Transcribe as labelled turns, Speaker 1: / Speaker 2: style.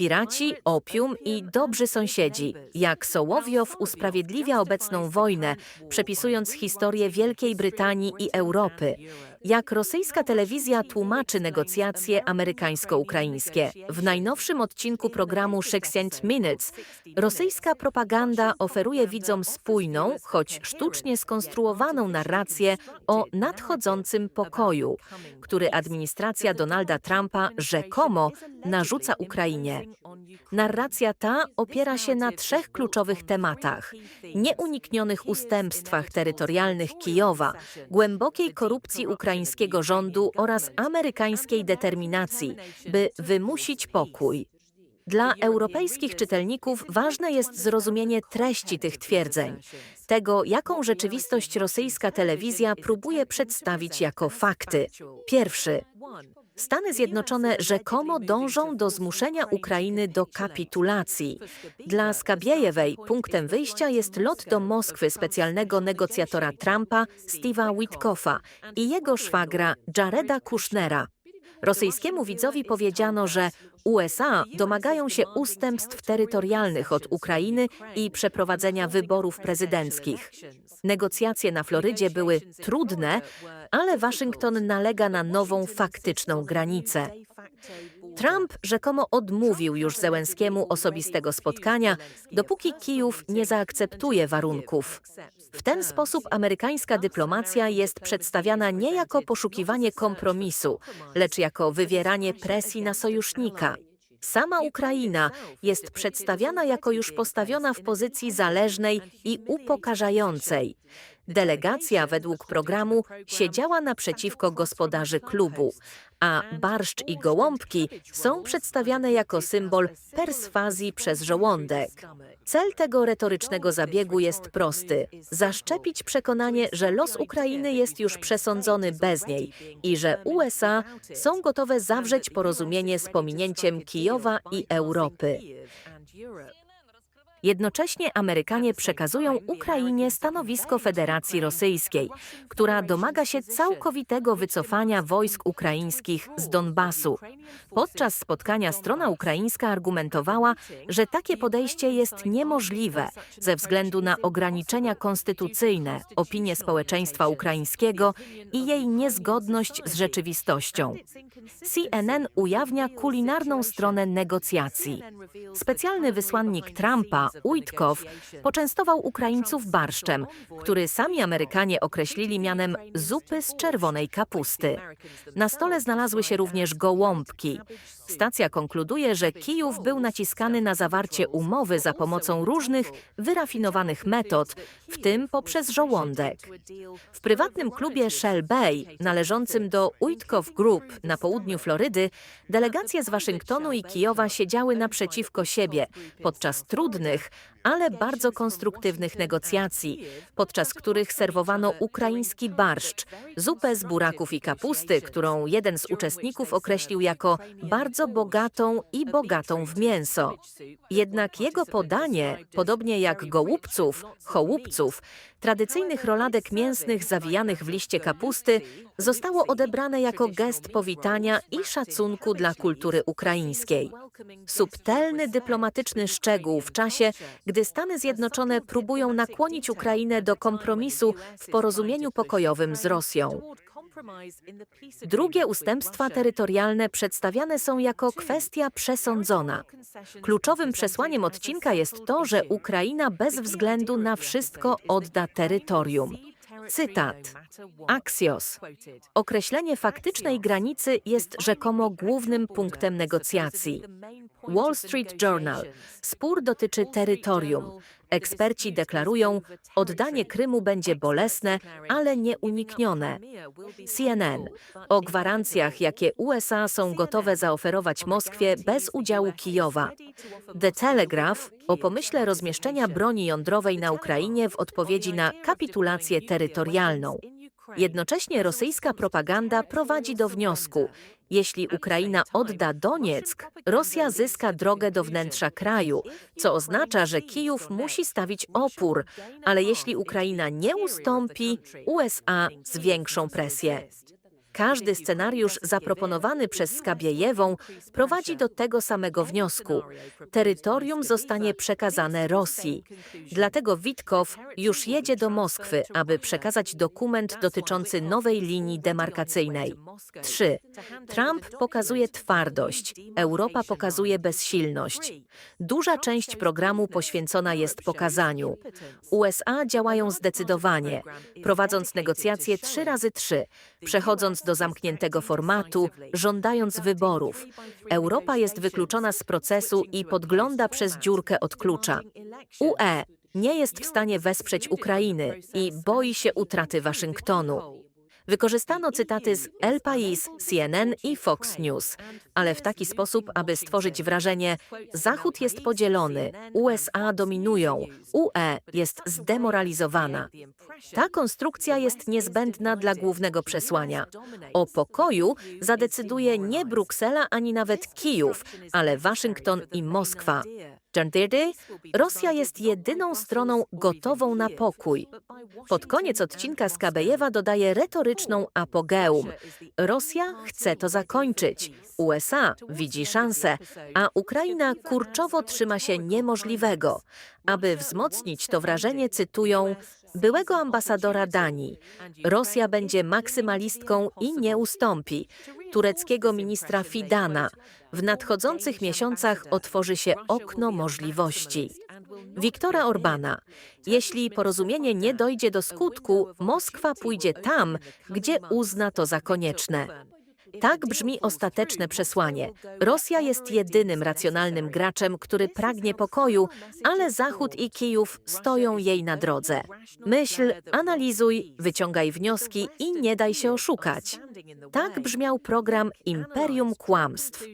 Speaker 1: Piraci, opium i dobrzy sąsiedzi. Jak Sołowiow usprawiedliwia obecną wojnę, przepisując historię Wielkiej Brytanii i Europy. Jak rosyjska telewizja tłumaczy negocjacje amerykańsko-ukraińskie. W najnowszym odcinku programu 60 Minutes rosyjska propaganda oferuje widzom spójną, choć sztucznie skonstruowaną narrację o nadchodzącym pokoju, który administracja Donalda Trumpa rzekomo narzuca Ukrainie. Narracja ta opiera się na trzech kluczowych tematach: nieuniknionych ustępstwach terytorialnych Kijowa, głębokiej korupcji ukraińskiego rządu oraz amerykańskiej determinacji, by wymusić pokój. Dla europejskich czytelników ważne jest zrozumienie treści tych twierdzeń, tego, jaką rzeczywistość rosyjska telewizja próbuje przedstawić jako fakty. Pierwszy. Stany Zjednoczone rzekomo dążą do zmuszenia Ukrainy do kapitulacji. Dla Skabiejewej punktem wyjścia jest lot do Moskwy specjalnego negocjatora Trumpa Steve'a Witkoffa i jego szwagra Jareda Kushnera. Rosyjskiemu widzowi powiedziano, że USA domagają się ustępstw terytorialnych od Ukrainy i przeprowadzenia wyborów prezydenckich. Negocjacje na Florydzie były trudne, ale Waszyngton nalega na nową faktyczną granicę. Trump rzekomo odmówił już Zełenskiemu osobistego spotkania, dopóki Kijów nie zaakceptuje warunków. W ten sposób amerykańska dyplomacja jest przedstawiana nie jako poszukiwanie kompromisu, lecz jako wywieranie presji na sojusznika. Sama Ukraina jest przedstawiana jako już postawiona w pozycji zależnej i upokarzającej. Delegacja według programu siedziała naprzeciwko gospodarzy klubu, a barszcz i gołąbki są przedstawiane jako symbol perswazji przez żołądek. Cel tego retorycznego zabiegu jest prosty: zaszczepić przekonanie, że los Ukrainy jest już przesądzony bez niej i że USA są gotowe zawrzeć porozumienie z pominięciem Kijowa i Europy. Jednocześnie Amerykanie przekazują Ukrainie stanowisko Federacji Rosyjskiej, która domaga się całkowitego wycofania wojsk ukraińskich z Donbasu. Podczas spotkania strona ukraińska argumentowała, że takie podejście jest niemożliwe ze względu na ograniczenia konstytucyjne, opinię społeczeństwa ukraińskiego i jej niezgodność z rzeczywistością. CNN ujawnia kulinarną stronę negocjacji. Specjalny wysłannik Trumpa, Uitkow, poczęstował Ukraińców barszczem, który sami Amerykanie określili mianem zupy z czerwonej kapusty. Na stole znalazły się również gołąbki. Stacja konkluduje, że Kijów był naciskany na zawarcie umowy za pomocą różnych wyrafinowanych metod, w tym poprzez żołądek. W prywatnym klubie Shell Bay, należącym do Uitkow Group na południu Florydy, delegacje z Waszyngtonu i Kijowa siedziały naprzeciwko siebie podczas trudnych, ale bardzo konstruktywnych negocjacji, podczas których serwowano ukraiński barszcz, zupę z buraków i kapusty, którą jeden z uczestników określił jako bardzo bogatą i bogatą w mięso. Jednak jego podanie, podobnie jak gołubców, chołupców, tradycyjnych roladek mięsnych zawijanych w liście kapusty, zostało odebrane jako gest powitania i szacunku dla kultury ukraińskiej. Subtelny dyplomatyczny szczegół w czasie, gdy Stany Zjednoczone próbują nakłonić Ukrainę do kompromisu w porozumieniu pokojowym z Rosją. Drugie ustępstwa terytorialne przedstawiane są jako kwestia przesądzona. Kluczowym przesłaniem odcinka jest to, że Ukraina bez względu na wszystko odda terytorium. Cytat. Axios. Określenie faktycznej granicy jest rzekomo głównym punktem negocjacji. Wall Street Journal. Spór dotyczy terytorium. Eksperci deklarują, oddanie Krymu będzie bolesne, ale nieuniknione. CNN. O gwarancjach, jakie USA są gotowe zaoferować Moskwie bez udziału Kijowa. The Telegraph. O pomyśle rozmieszczenia broni jądrowej na Ukrainie w odpowiedzi na kapitulację terytorialną. Jednocześnie rosyjska propaganda prowadzi do wniosku, jeśli Ukraina odda Donieck, Rosja zyska drogę do wnętrza kraju, co oznacza, że Kijów musi stawić opór, ale jeśli Ukraina nie ustąpi, USA zwiększą presję. Każdy scenariusz zaproponowany przez Skabiejewą prowadzi do tego samego wniosku. Terytorium zostanie przekazane Rosji. Dlatego Witkow już jedzie do Moskwy, aby przekazać dokument dotyczący nowej linii demarkacyjnej. 3. Trump pokazuje twardość, Europa pokazuje bezsilność. Duża część programu poświęcona jest pokazaniu. USA działają zdecydowanie, prowadząc negocjacje 3 razy 3, przechodząc do zamkniętego formatu, żądając wyborów. Europa jest wykluczona z procesu i podgląda przez dziurkę od klucza. UE nie jest w stanie wesprzeć Ukrainy i boi się utraty Waszyngtonu. Wykorzystano cytaty z El País, CNN i Fox News, ale w taki sposób, aby stworzyć wrażenie, Zachód jest podzielony, USA dominują, UE jest zdemoralizowana. Ta konstrukcja jest niezbędna dla głównego przesłania. O pokoju zadecyduje nie Bruksela ani nawet Kijów, ale Waszyngton i Moskwa. Rosja jest jedyną stroną gotową na pokój. Pod koniec odcinka Skabejewa dodaje retoryczną apogeum. Rosja chce to zakończyć, USA widzi szansę, a Ukraina kurczowo trzyma się niemożliwego. Aby wzmocnić to wrażenie, cytują byłego ambasadora Danii. Rosja będzie maksymalistką i nie ustąpi. Tureckiego ministra Fidana. W nadchodzących miesiącach otworzy się okno możliwości. Wiktora Orbana. Jeśli porozumienie nie dojdzie do skutku, Moskwa pójdzie tam, gdzie uzna to za konieczne. Tak brzmi ostateczne przesłanie. Rosja jest jedynym racjonalnym graczem, który pragnie pokoju, ale Zachód i Kijów stoją jej na drodze. Myśl, analizuj, wyciągaj wnioski i nie daj się oszukać. Tak brzmiał program Imperium Kłamstw.